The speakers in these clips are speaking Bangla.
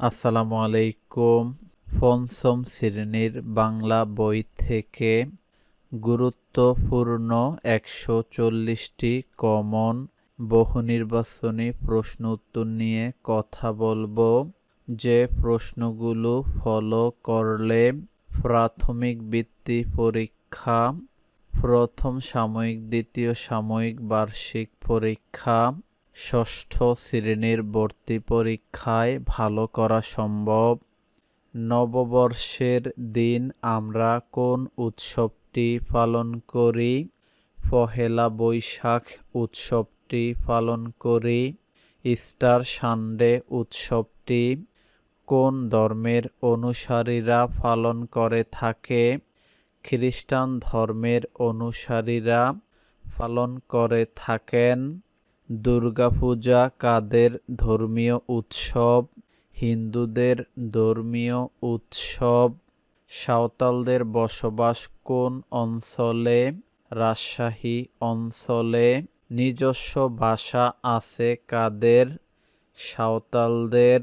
আসসালামু আলাইকুম পঞ্চম শ্রেণির বাংলা বই থেকে গুরুত্বপূর্ণ একশো চল্লিশটি কমন বহু নির্বাচনী প্রশ্ন উত্তর নিয়ে কথা বলব। যে প্রশ্নগুলো ফলো করলে প্রাথমিক বৃত্তি পরীক্ষা, প্রথম সাময়িক, দ্বিতীয় সাময়িক, বার্ষিক পরীক্ষা ষষ্ঠ শ্রেণির ভর্তি পরীক্ষায় ভালো করা সম্ভব। নববর্ষের দিন আমরা কোন উৎসবটি পালন করি? পহেলা বৈশাখ উৎসবটি পালন করি। ইস্টার সানডে উৎসবটি কোন ধর্মের অনুসারীরা পালন করে থাকে? খ্রিস্টান ধর্মের অনুসারীরা পালন করে থাকেন। দুর্গাপূজা কাদের ধর্মীয় উৎসব? হিন্দুদের ধর্মীয় উৎসব? সাঁওতালদের বসবাস কোন অঞ্চলে? রাজশাহী অঞ্চলে নিজস্ব ভাষা আছে কাদের? সাঁওতালদের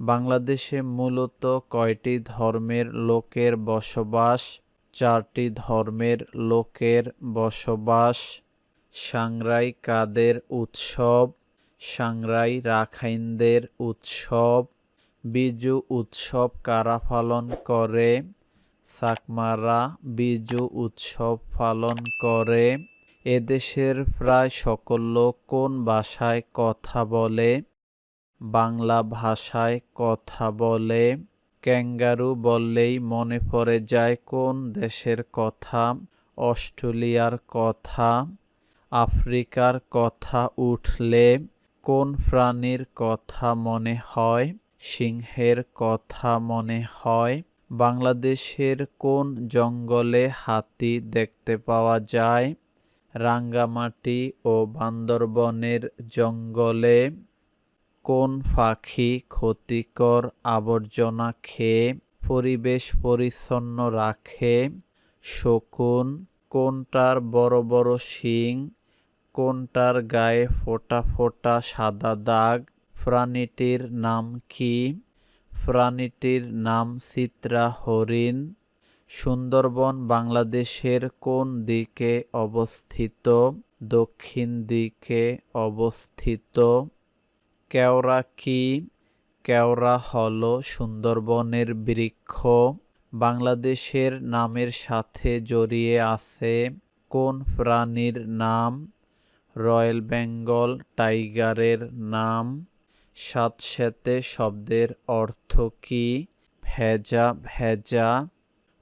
বাংলাদেশে মূলত কয়টি ধর্মের লোকের বসবাস? চারটি ধর্মের লোকের বসবাস? সাংরাই কাদের উৎসব, সাংরাই রাখাইনদের উৎসব, বিজু উৎসব কারা পালন করে, সাকমারা বিজু উৎসব পালন করে, এদেশের প্রায় সকল লোক কোন ভাষায় কথা বলে, বাংলা ভাষায় কথা বলে, ক্যাঙ্গারু বললেই মনে পড়ে যায় কোন দেশের কথা, অস্ট্রেলিয়ার কথা আফ্রিকার কথা উঠলে কোন প্রাণীর কথা মনে হয়? সিংহের কথা মনে হয়? বাংলাদেশের কোন জঙ্গলে হাতি দেখতে পাওয়া যায়? রাঙ্গামাটি ও বান্দরবনের জঙ্গলে কোন পাখি ক্ষতিকর আবর্জনা খেয়ে পরিবেশ পরিচ্ছন্ন রাখে? শকুন, কোনটার বড় বড় শিং কোনটার গায়ে ফোটা ফোটা সাদা দাগ? প্রাণীটির নাম কি? প্রাণীটির নাম চিত্রা হরিণ। সুন্দরবন বাংলাদেশের কোন দিকে অবস্থিত? দক্ষিণ দিকে অবস্থিত। কেওড়া কি? কেওড়া হল সুন্দরবনের বৃক্ষ। বাংলাদেশের নামের সাথে জড়িয়ে আছে কোন প্রাণীর নাম? রয়্যাল বেঙ্গল টাইগারের নাম সাতসাতে শব্দের অর্থ কী? ভেজা ভেজা।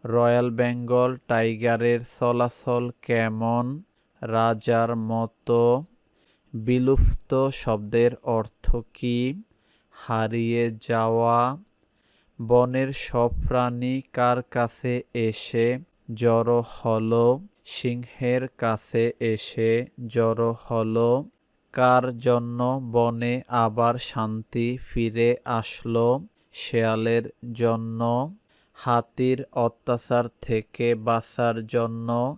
রয়্যাল বেঙ্গল টাইগারের চলাচল কেমন? রাজার মতো। বিলুপ্ত শব্দের অর্থ কী? হারিয়ে যাওয়া। বনের সব প্রাণী কার কাছে এসে জড়ো হলো? সিংহের কাছে এসে জড়ো হল। কার জন্য বনে আবার শান্তি ফিরে আসলো? শেয়ালের জন্য, হাতির অত্যাচার থেকে বাঁচার জন্য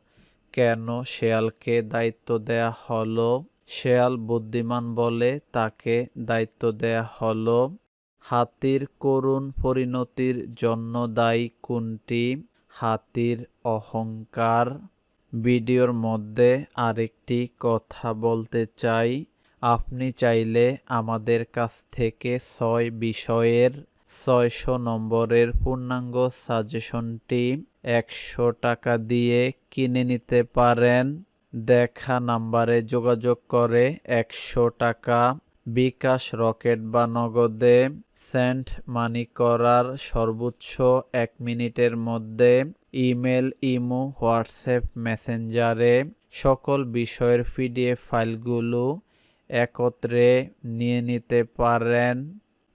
কেন শেয়ালকে দায়িত্ব দেয়া হলো? শেয়াল বুদ্ধিমান বলে তাকে দায়িত্ব দেয়া হলো। হাতির করুণ পরিণতির জন্য দায়ী কোনটি? হাতির অহংকার। ভিডিওর মধ্যে আরেকটি কথা বলতে চাই। আপনি চাইলে আমাদের কাছ থেকে ছয় বিষয়ের ছয়শো নম্বরের পূর্ণাঙ্গ সাজেশনটি একশো টাকা দিয়ে কিনে নিতে পারেন। দেখা নাম্বারে যোগাযোগ করে একশো টাকা বিকাশ রকেট বা নগদে সেন্ট মানি করার সর্বোচ্চ এক মিনিটের মধ্যে ইমেল, ইমো, হোয়াটসঅ্যাপ, মেসেঞ্জারে সকল বিষয়ের পিডিএফ ফাইলগুলো একত্রে নিয়ে নিতে পারেন।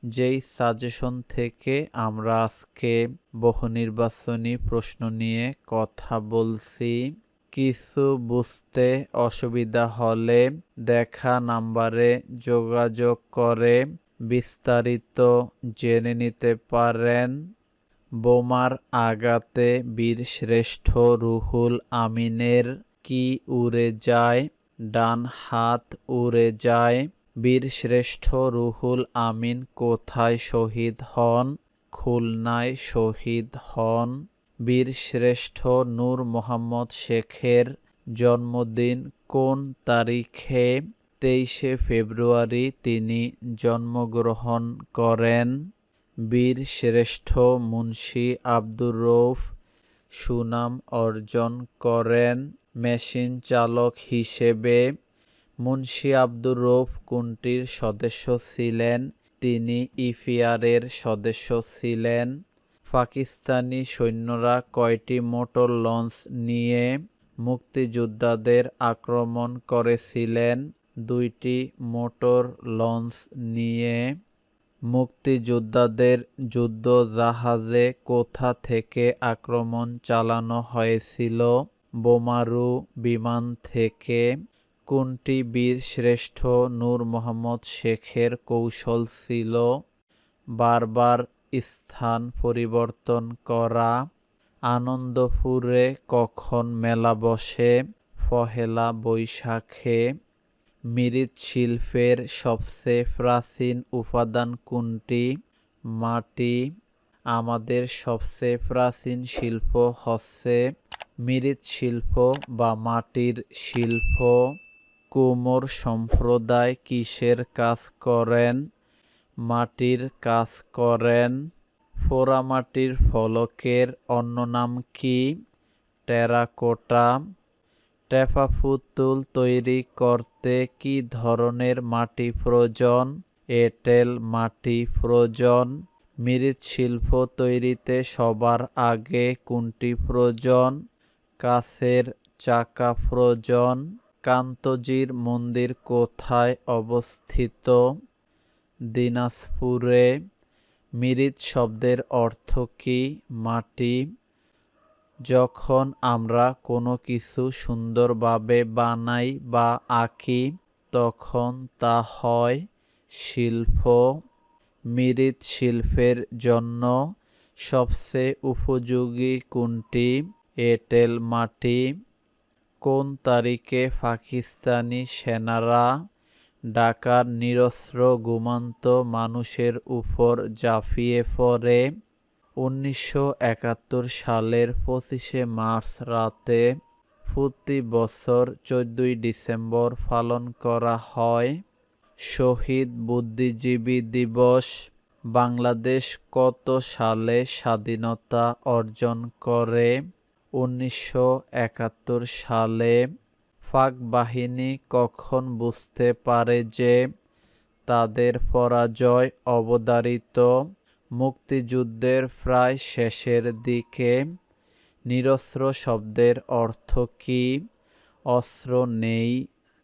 যেই সাজেশন থেকে আমরা আজকে বহু নির্বাচনী প্রশ্ন নিয়ে কথা বলছি কিছু বুঝতে অসুবিধা হলে দেখা নাম্বারে যোগাযোগ করে বিস্তারিত জেনে নিতে পারেন। বোমার আগাতে বীর শ্রেষ্ঠ রুহুল আমিনের কি উড়ে যায়? ডান হাত উড়ে যায়। বীরশ্রেষ্ঠ রুহুল আমিন কোথায় শহীদ হন? খুলনায় শহীদ হন। বীরশ্রেষ্ঠ নূর মোহাম্মদ শেখের জন্মদিন কোন তারিখে? তেইশে ফেব্রুয়ারি তিনি জন্মগ্রহণ করেন। বীর শ্রেষ্ঠ মুন্সি আব্দুর রৌফ সুনাম অর্জন করেন মেশিন চালক হিসেবে। মুন্সি আব্দুর রৌফ কোনটির সদস্য ছিলেন? তিনি ইফিয়ারের সদস্য ছিলেন। পাকিস্তানি সৈন্যরা কয়টি মোটর লঞ্চ নিয়ে মুক্তিযোদ্ধাদের আক্রমণ করেছিলেন? দুইটি মোটর লঞ্চ নিয়ে মুক্তিযোদ্ধাদের যুদ্ধ জাহাজে কোথা থেকে আক্রমণ চালানো হয়েছিল? বোমারু বিমান থেকে কোনটি বীর শ্রেষ্ঠ নূর মোহাম্মদ শেখের কৌশল ছিল? বারবার স্থান পরিবর্তন করা, আনন্দপুরে কখন মেলা বসে, পহেলা বৈশাখে মৃৎশিল্পের সবচেয়ে প্রাচীন উপাদান কোনটি, মাটি, আমাদের সবচেয়ে প্রাচীন শিল্প হচ্ছে মৃৎশিল্প বা মাটির শিল্প, কুমোর সম্প্রদায় কিসের কাজ করেন মাটির কাজ করেন। পোড়ামাটির ফলকের অন্য নাম কি? টেরাকোটা। টেপা পুতুল তৈরি করতে কি ধরনের মাটি প্রয়োজন? এঁটেল মাটি প্রয়োজন। মৃৎশিল্প তৈরিতে সবার আগে কোনটি প্রয়োজন? কাছের চাকা প্রয়োজন। কান্তজির মন্দির কোথায় অবস্থিত? দিনাজপুরে মৃৎ শব্দের অর্থ কি? মাটি? যখন আমরা কোনো কিছু সুন্দরভাবে বানাই বা আঁকি, তখন তা হয় শিল্প। মৃৎ শিল্পের জন্য সবচেয়ে উপযোগী কোনটি? এঁটেল মাটি। কোন তারিখে পাকিস্তানি সেনারা ঢাকার নিরস্ত্র, ঘুমন্ত মানুষের উপর জাফিয়ে পড়ে। উনিশশো একাত্তর সালের পঁচিশে মার্চ রাতে প্রতি বছর চোদ্দই ডিসেম্বর পালন করা হয়। শহীদ বুদ্ধিজীবী দিবস। বাংলাদেশ কত সালে স্বাধীনতা অর্জন করে? উনিশশো একাত্তর সালে পাক বাহিনী কখন বুঝতে পারে যে তাদের পরাজয় অবধারিত মুক্তিযুদ্ধের প্রায় শেষের দিকে নিরস্ত্র শব্দের অর্থ কী? অস্ত্র নেই,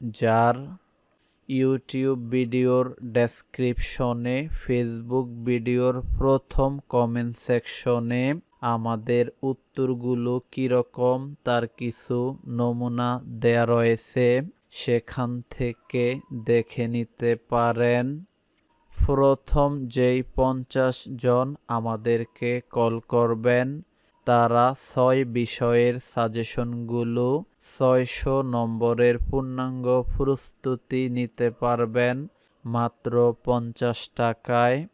যার ইউটিউব ভিডিওর ডেসক্রিপশনে, ফেসবুক ভিডিওর প্রথম কমেন্ট সেকশনে আমাদের উত্তরগুলো কীরকম? তার কিছু নমুনা দেয়া রয়েছে। সেখান থেকে দেখে নিতে পারেন। প্রথম যেই পঞ্চাশ জন আমাদেরকে কল করবেন, তারা ছয় বিষয়ের সাজেশনগুলো, ছয়শো নম্বরের পূর্ণাঙ্গ প্রস্তুতি নিতে পারবেন মাত্র পঞ্চাশ টাকায়।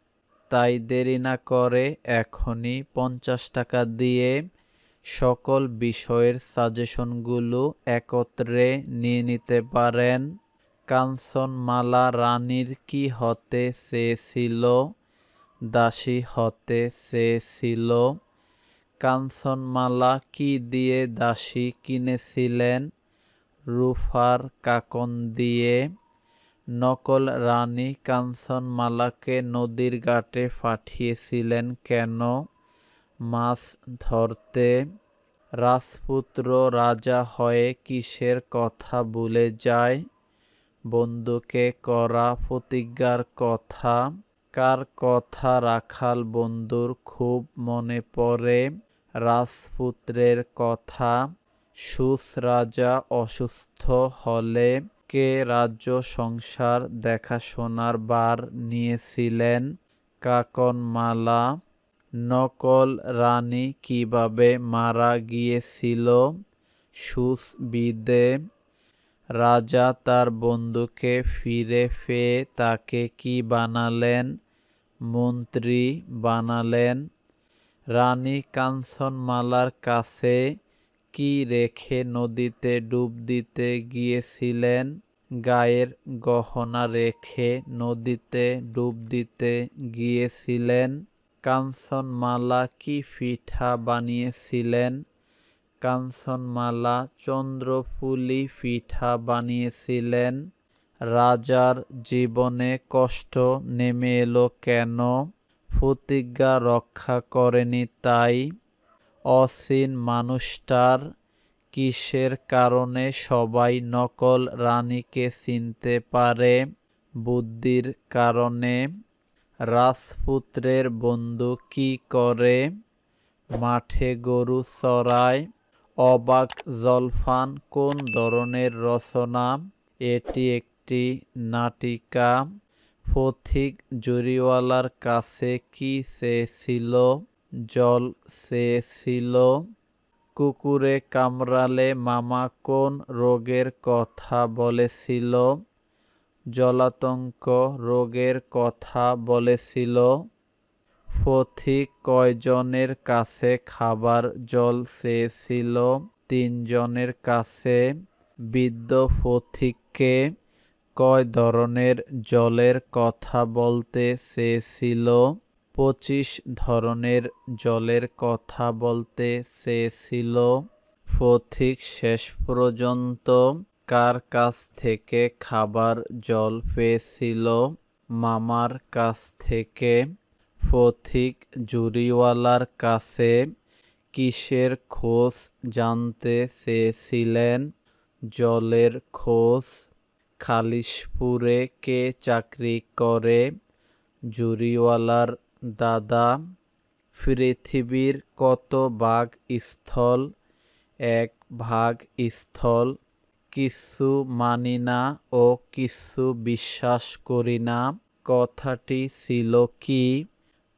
তাই দেরি না করে এখনই পঞ্চাশ টাকা দিয়ে সকল বিষয়ের সাজেশনগুলো একত্রে নিয়ে নিতে পারেন। কাঞ্চনমালা রানীর কি হতে চেয়েছিল? দাসী হতে চেয়েছিল। কাঞ্চনমালা কি দিয়ে দাসী কিনেছিলেন? রুফার কাকন দিয়ে নকল রানী কাঞ্চনমালাকে নদীর ঘাটে পাঠিয়েছিলেন কেন? মাছ ধরতে রাজপুত্র রাজা হয়ে কিসের কথা ভুলে যায়? বন্ধুকে করা প্রতিজ্ঞার কথা? কার কথা রাখাল বন্ধুর খুব মনে পড়ে? রাজপুত্রের কথা? সুস রাজা অসুস্থ হলে কে রাজ্য সংসার দেখাশোনার বার নিয়েছিলেন? কাকনমালা, নকল রানী কীভাবে মারা গিয়েছিল? সুস বিদে রাজা তার বন্ধুকে ফিরে পেয়ে তাকে কি বানালেন? মন্ত্রী বানালেন। রানী কাঞ্চনমালার কাছে কি রেখে নদীতে ডুব দিতে গিয়েছিলেন? গায়ের গহনা রেখে নদীতে ডুব দিতে গিয়েছিলেন? কাঞ্চনমালা কি পিঠা বানিয়েছিলেন? কাঞ্চনমালা চন্দ্রফুলি পিঠা বানিয়েছিলেন? রাজার জীবনে কষ্ট নেমে এলো কেন? প্রতিজ্ঞা রক্ষা করেনি তাই অসীন মানুষটার কিসের কারণে সবাই নকল রানীকে চিনতে পারে? বুদ্ধির কারণে? রাজপুত্রের বন্ধু কি করে? মাঠে গরু চড়ায়? অবাক জলফান কোন ধরনের রচনা? এটি একটি নাটিকা। পথিক জুরিওয়ালার কাছে কি চেয়েছিল? জল চেয়েছিল কুকুরে কামড়ালে মামা কোন রোগের কথা বলেছিল? জলাতঙ্ক রোগের কথা বলেছিল। পথিক কয়জনের কাছে খাবার জল চেয়েছিল তিনজনের কাছে। বৃদ্ধ পথিককে কয় ধরনের জলের কথা বলতে চেয়েছিল পঁচিশ ধরনের জলের কথা বলতে চেয়েছিল পথিক শেষ পর্যন্ত কার কাছ থেকে খাবার জল পেয়েছিল? মামার কাছ থেকে? পথিক জুরিওয়ালার কাছে? কিসের খোঁজ জানতে চেয়েছিলেন? জলের খোঁজ? খালিশপুরে কে চাকরি করে? জুরিওয়ালার দাদা, পৃথিবীর কত ভাগ স্থল? এক ভাগ স্থল কিছু মানি না ও কিছু বিশ্বাস করি না। কথাটি ছিল কি?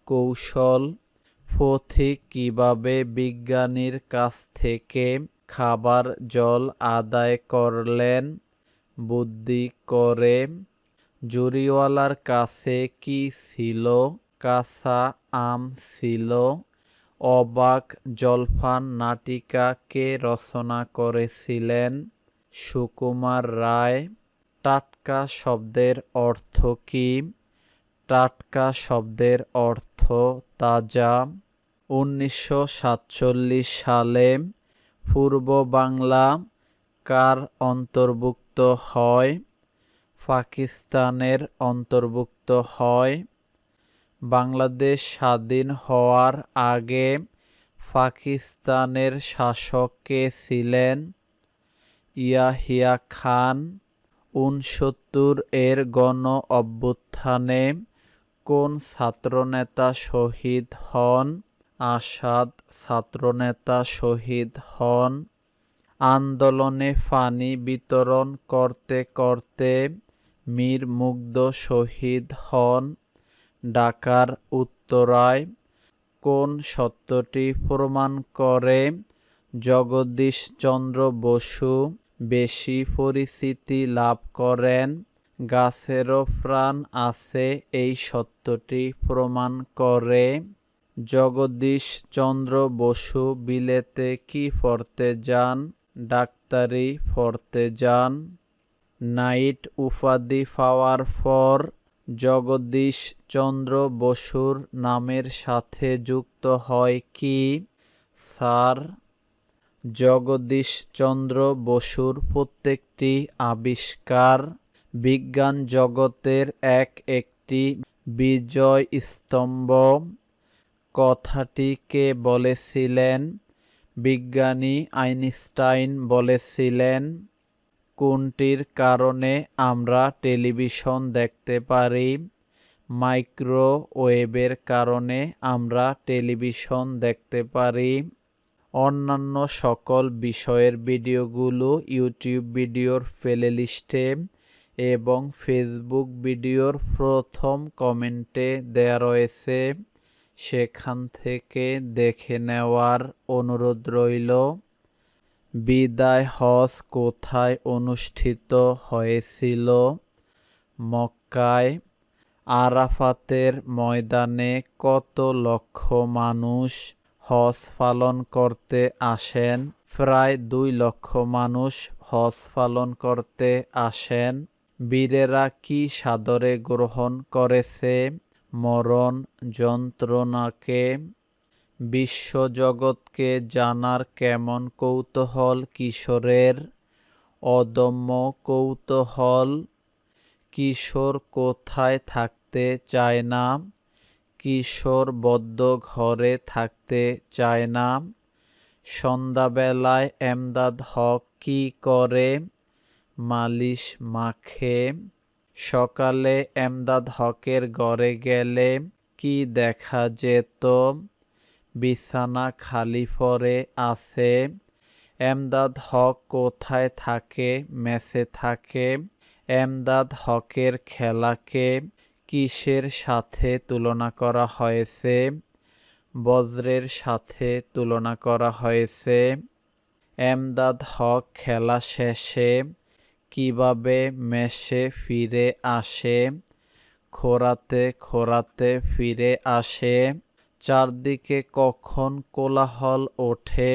কৌশল, পথিক কীভাবে বিজ্ঞানীর কাছ থেকে খাবার জল আদায় করলেন? বুদ্ধি করে, জুরিওয়ালার কাছে কি ছিল? কাঁচা আম ছিল। অবাক জলফান নাটিকা কে রচনা করেছিলেন সুকুমার রায়? টাটকা শব্দের অর্থ কি? টাটকা শব্দের অর্থ তাজা। উনিশশো সাতচল্লিশ সালে পূর্ব বাংলা কার অন্তর্ভুক্ত হয়? পাকিস্তানের অন্তর্ভুক্ত হয়। বাংলাদেশ স্বাধীন হওয়ার আগে পাকিস্তানের শাসক কে ছিলেন ইয়াহিয়া খান। উনসত্তর এর গণ অভ্যুত্থানে কোন ছাত্রনেতা শহীদ হন? আসাদ ছাত্রনেতা শহীদ হন। আন্দোলনে পানি বিতরণ করতে করতে মীর মুগ্ধ শহীদ হন। ঢাকার উত্তরায় কোন সত্যটি প্রমাণ করে? জগদীশ চন্দ্র বসু বেশি পরিচিতি লাভ করেন। গাছেরও প্রাণ আছে, এই সত্যটি প্রমাণ করে। জগদীশ চন্দ্র বসু বিলেতে কি পড়তে যান? ডাক্তারি পড়তে যান। নাইট উপাধি পাওয়ার পর জগদীশ চন্দ্র বসুর নামের সাথে যুক্ত হয় কি? স্যার, জগদীশ চন্দ্র বসুর প্রত্যেকটি আবিষ্কার বিজ্ঞান জগতের এক একটি বিজয় স্তম্ভ। কথাটি কে বলেছিলেন? বিজ্ঞানী আইনস্টাইন বলেছিলেন। কোনটির কারণে আমরা টেলিভিশন দেখতে পারি? মাইক্রোওয়েভের কারণে আমরা টেলিভিশন দেখতে পারি। অন্যান্য সকল বিষয়ের ভিডিওগুলো ইউটিউব ভিডিওর প্লেলিস্টে এবং ফেসবুক ভিডিওর প্রথম কমেন্টে দেয়া রয়েছে। সেখান থেকে দেখে নেওয়ার অনুরোধ রইল। বিদায় হজ কোথায় অনুষ্ঠিত হয়েছিল? মক্কায় আরাফাতের ময়দানে কত লক্ষ মানুষ হজ পালন করতে আসেন? প্রায় দুই লক্ষ মানুষ হজ পালন করতে আসেন। বীরেরা কি সাদরে গ্রহণ করেছে? মরণ যন্ত্রণাকে বিশ্বজগৎকে জানার কেমন কৌতূহল কিশোরের? অদম্য কৌতূহল কিশোর কোথায় থাকতে চায় না? কিশোর বদ্ধ ঘরে থাকতে চায় না? সন্ধ্যাবেলায় এমদাদ হক কি করে? মালিশ মাখে। সকালে এমদাদ হকের ঘরে গেলে কি দেখা যেত? বিছানা খালি পরে আছে। এমদাদ হক কোথায় থাকে? মেসে থাকে। এমদাদ হকের খেলাকে কিসের সাথে তুলনা করা হয়েছে? বজ্রের সাথে তুলনা করা হয়েছে। এমদাদ হক খেলা শেষে কীভাবে মেশে ফিরে আসে? খোরাতে খোরাতে ফিরে আসে। চারদিকে কখন কোলাহল ওঠে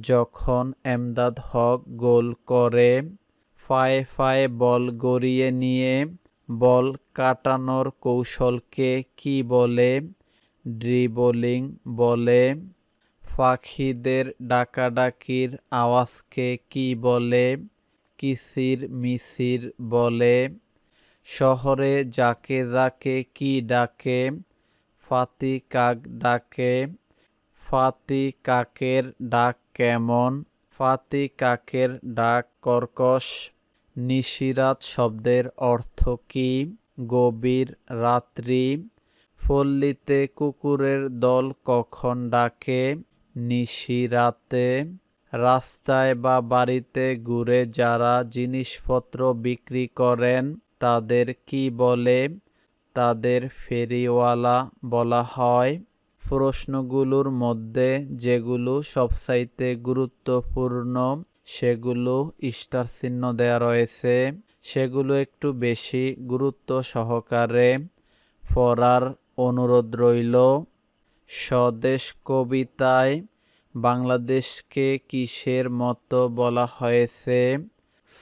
যখন এমদাদ হক গোল করে, ফায়ে ফায়ে বল গড়িয়ে নিয়ে, বল কাটানোর কৌশলকে কি বলে, ড্রিবলিং বলে পাখিদের ডাকাডাকির আওয়াজকে কি বলে, কিসির মিসির বলে, শহরে যাকে যাকে কি ডাকে ফাতি কাক ডাকে ফাতি কাকের ডাক কেমন? ফাতি কাকের ডাক কর্কশ। নিশিরাত শব্দের অর্থ কি? গভীর রাত্রি। পল্লীতে কুকুরের দল কখন ডাকে? নিশিরাতে। রাস্তায় বা বাড়িতে ঘুরে যারা জিনিসপত্র বিক্রি করেন, তাদের কি বলে? তাদের ফেরিওয়ালা বলা হয়। প্রশ্নগুলোর মধ্যে যেগুলো সবচাইতে গুরুত্বপূর্ণ, সেগুলো স্টার চিহ্ন দেওয়া রয়েছে। সেগুলো একটু বেশি গুরুত্ব সহকারে পড়ার অনুরোধ রইল। স্বদেশ কবিতায় বাংলাদেশকে কিসের মতো বলা হয়েছে?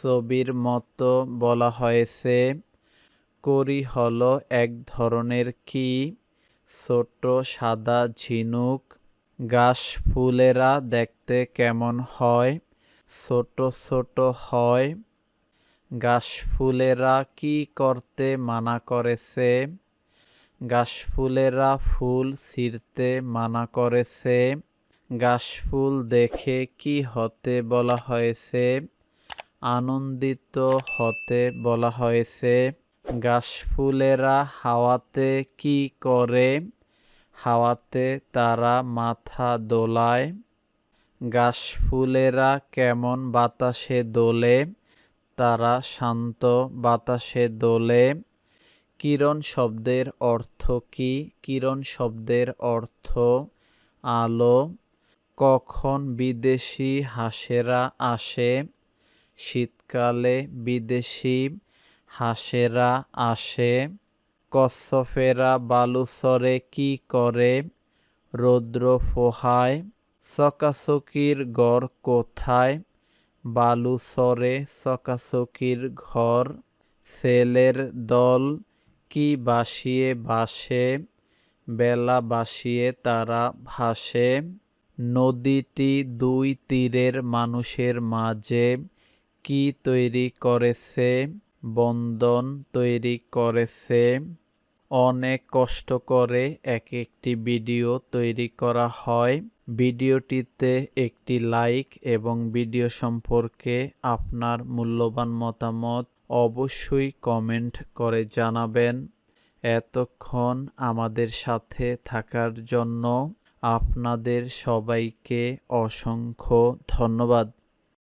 ছবির মতো বলা হয়েছে। করি হলো এক ধরনের কি? ছোট সাদা ঝিনুক, গাছ ফুলেরা দেখতে কেমন হয়? ছোট ছোট হয়। গাছ ফুলেরা কি করতে মানা করেছে? গাছ ফুলেরা ফুল ছিঁড়তে মানা করেছে? গাছ ফুল দেখে কি হতে বলা হয়েছে? আনন্দিত হতে বলা হয়েছে? গাছফুলেরা হাওয়াতে কি করে? হাওয়াতে তারা মাথা দোলায়। গাছফুলেরা কেমন বাতাসে দোলে? তারা শান্ত বাতাসে দোলে। কিরণ শব্দের অর্থ কি? কিরণ শব্দের অর্থ আলো। কখন বিদেশি হাঁসেরা আসে? শীতকালে বিদেশি হাঁসেরা আসে কচ্ছফেরা বালুসরে কি করে? রৌদ্র ফোহায়, চকাচকির গড় কোথায়? বালুসরে চকাচকির ঘর ছেলের দল কি বাসিয়ে বাসে? বেলা বাসিয়ে তারা ভাসে, নদীটি দুই তীরের মানুষের মাঝে কি তৈরি করেছে? বন্ধন তৈরি করেছে। অনেক কষ্ট করে এক একটি ভিডিও তৈরি করা হয়। ভিডিওটিতে একটি লাইক এবং ভিডিও সম্পর্কে আপনার মূল্যবান মতামত অবশ্যই কমেন্ট করে জানাবেন। এতক্ষণ আমাদের সাথে থাকার জন্য আপনাদের সবাইকে অসংখ্য ধন্যবাদ।